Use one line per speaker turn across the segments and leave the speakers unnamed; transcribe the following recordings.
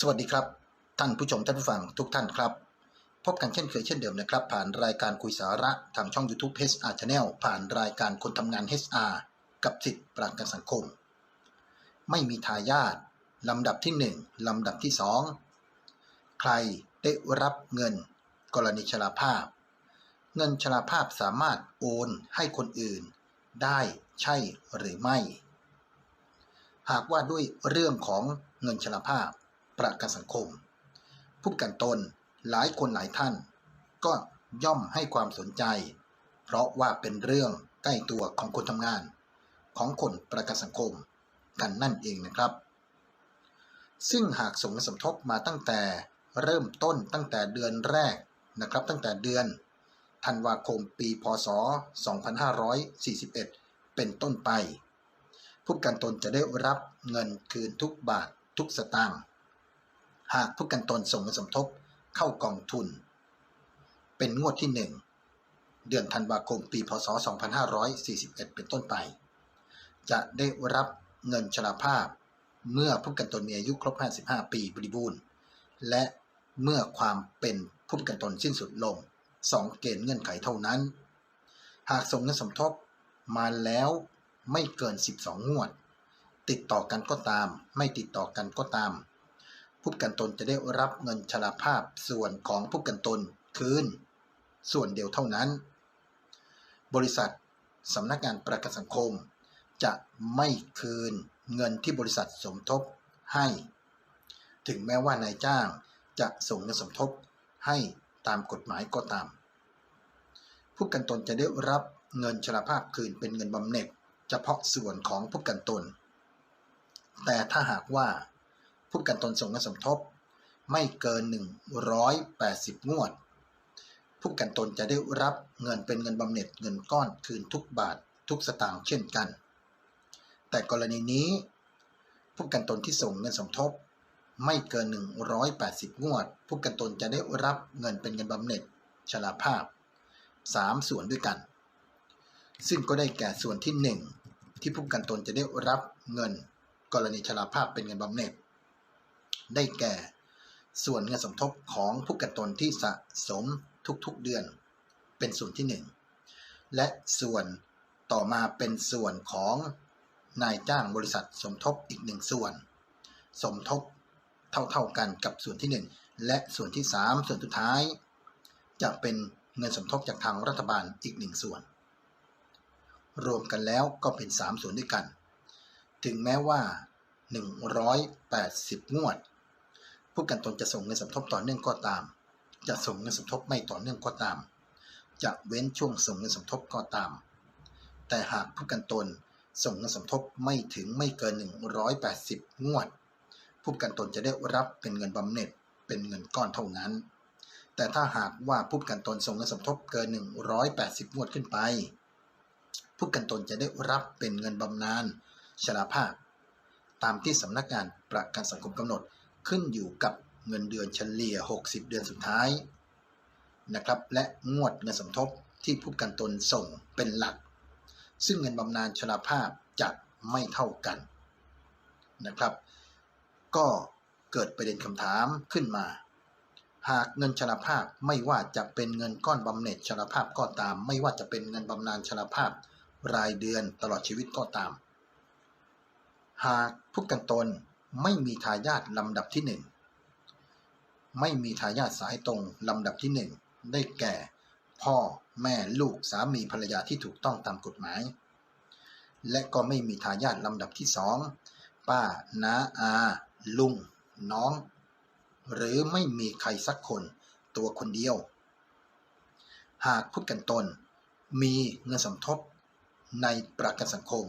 สวัสดีครับ ท่านผู้ชมท่านผู้ฟังทุกท่านครับ พบกันเช่นเคยเช่นเดิมนะครับ ผ่านรายการคุยสาระทางช่อง YouTube HR Channel ผ่านรายการคนทำงาน HR กับสิทธิประกันสังคม ไม่มีทายาทลำดับที่ 1 ลำดับที่ 2 ใครได้รับเงิน กรณีชราภาพ เงินชราภาพสามารถโอนให้คนอื่น ได้ใช่หรือไม่ หากว่าด้วยเรื่องของเงินชราภาพ ประกันสังคม ผู้ประกันตนหลายคนหลายท่าน ก็ย่อมให้ความสนใจ เพราะว่าเป็นเรื่องใกล้ตัวของคนทำงาน ของคนประกันสังคมกันนั่นเองนะครับ ซึ่งหากส่งสมทบมาตั้งแต่เริ่มต้นตั้งแต่เดือนแรกนะครับ ตั้งแต่เดือนธันวาคมปี พศ 2541 เป็นต้นไป ผู้กันตนจะได้รับเงินคืนทุกบาททุกสตางค์ หากผู้กันตนส่งเงินสมทบเข้ากองทุน เป็นงวดที่ 1 เดือนธันวาคมปีพศ 2541 เป็นต้นไป จะได้รับเงินชราภาพ เมื่อผู้กันตนมีอายุครบ 55 ปีบริบูรณ์ และเมื่อความเป็นผู้ประกันตนสิ้นสุดลง 2 เกณฑ์เงื่อนไขเท่านั้น หากส่งเงินสมทบมาแล้วไม่เกิน 12 งวด ติดต่อกันก็ตาม ไม่ติดต่อกันก็ตาม ผู้ประกันตนจะได้รับเงินชราภาพส่วนของผู้ประกันตนคืน ส่วนเดียวเท่านั้น บริษัทสำนักงานประกันสังคม จะไม่คืนเงินที่บริษัทสมทบให้ ถึงแม้ว่านายจ้างจะส่งเงินสมทบให้ตามกฎหมายก็ตาม ผู้กันตนจะได้รับเงินชราภาพคืนเป็นเงินบำเหน็จเฉพาะส่วนของผู้กันตน แต่ถ้าหากว่า ผู้ประกันตนส่งเงินสมทบ ไม่เกิน 180 งวด ผู้ประกันตนจะได้รับเงินเป็นเงินบำเหน็จเงินก้อนคืนทุกบาททุกสตางค์เช่นกัน แต่กรณีนี้ ผู้กันตนที่ส่งเงินสมทบ ไม่เกิน 180 งวด ผู้ประกันตนจะได้รับเงินเป็นเงินบำเหน็จชราภาพ 3 ส่วนด้วยกัน ซึ่งก็ได้แก่ส่วนที่ 1 ที่ผู้กันตนจะได้รับเงินกรณีชราภาพเป็นเงินบำเหน็จ ได้แก่ ส่วนเงินสมทบของผู้กันตนที่สะสมทุกๆเดือน เป็นส่วนที่ 1 และส่วนต่อมาเป็นส่วนของนายจ้างบริษัทสมทบอีกหนึ่งส่วน สมทบเท่าๆกันกับส่วนที่ 1 และส่วนที่ 3 ส่วนสุดท้าย จะเป็นเงินสมทบจากทางรัฐบาลอีกหนึ่งส่วน รวมกันแล้วก็เป็น 3 ส่วนด้วยกัน ถึงแม้ว่า 180 งวด ผู้กันตนจะส่งเงินสมทบต่อเนื่องก็ตาม จะส่งเงินสมทบไม่ต่อเนื่องก็ตาม จะเว้นช่วงส่งเงินสมทบก็ตาม แต่หากผู้กันตนส่งเงินสมทบไม่ถึงไม่เกิน 180 งวด ผู้กันตนจะได้รับเป็นเงินบำเหน็จเป็นเงินก้อนเท่านั้น แต่ถ้าหากว่าผู้กันตนส่งเงินสมทบเกิน 180 งวดขึ้นไป ผู้กันตนจะได้รับเป็นเงินบำนาญชราภาพ ตามที่สำนักงานประกันสังคมกำหนดขึ้นอยู่กับเงินเดือนเฉลี่ย 60 เดือนสุดท้ายนะครับและงวดเงินสมทบที่ผู้กันตนส่งเป็นหลัก ซึ่งเงินบำนาญชราภาพจะไม่เท่ากันนะครับ ก็เกิดประเด็นคำถามขึ้นมา หากเงินชราภาพไม่ว่าจะเป็นเงินก้อนบำเหน็จชราภาพก็ตาม ไม่ว่าจะเป็นเงินบำนาญชราภาพรายเดือนตลอดชีวิตก็ตาม หากผู้กันตนไม่มีทายาทลำดับที่หนึ่งไม่มีทายาทสายตรงลำดับที่หนึ่งได้แก่ พ่อแม่ลูกสามีภรรยาที่ถูกต้องตามกฎหมาย และก็ไม่มีทายาทลำดับที่สองป้าน้าอา ลุง น้อง หรือไม่มีใครสักคนตัวคนเดียว หากพูดกันตน มีเงินสมทบในประกันสังคม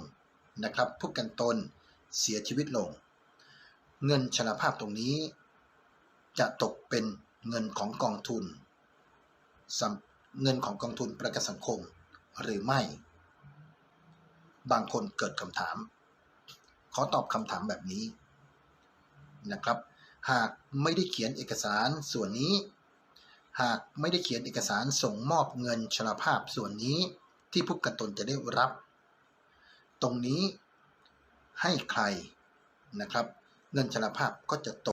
นะครับพูดกันตน เสียชีวิตลง เงินชราภาพตรงนี้ จะตกเป็นเงินของกองทุน เงินของกองทุนประกันสังคมหรือไม่ บางคนเกิดคำถาม ขอตอบคำถามแบบนี้นะครับ หากไม่ได้เขียนเอกสารส่วนนี้ หากไม่ได้เขียนเอกสารส่งมอบเงินชราภาพส่วนนี้ที่ผู้ประกันตนจะได้รับ ตรงนี้ ให้ใครนะครับ เงินชราภาพก็จะตก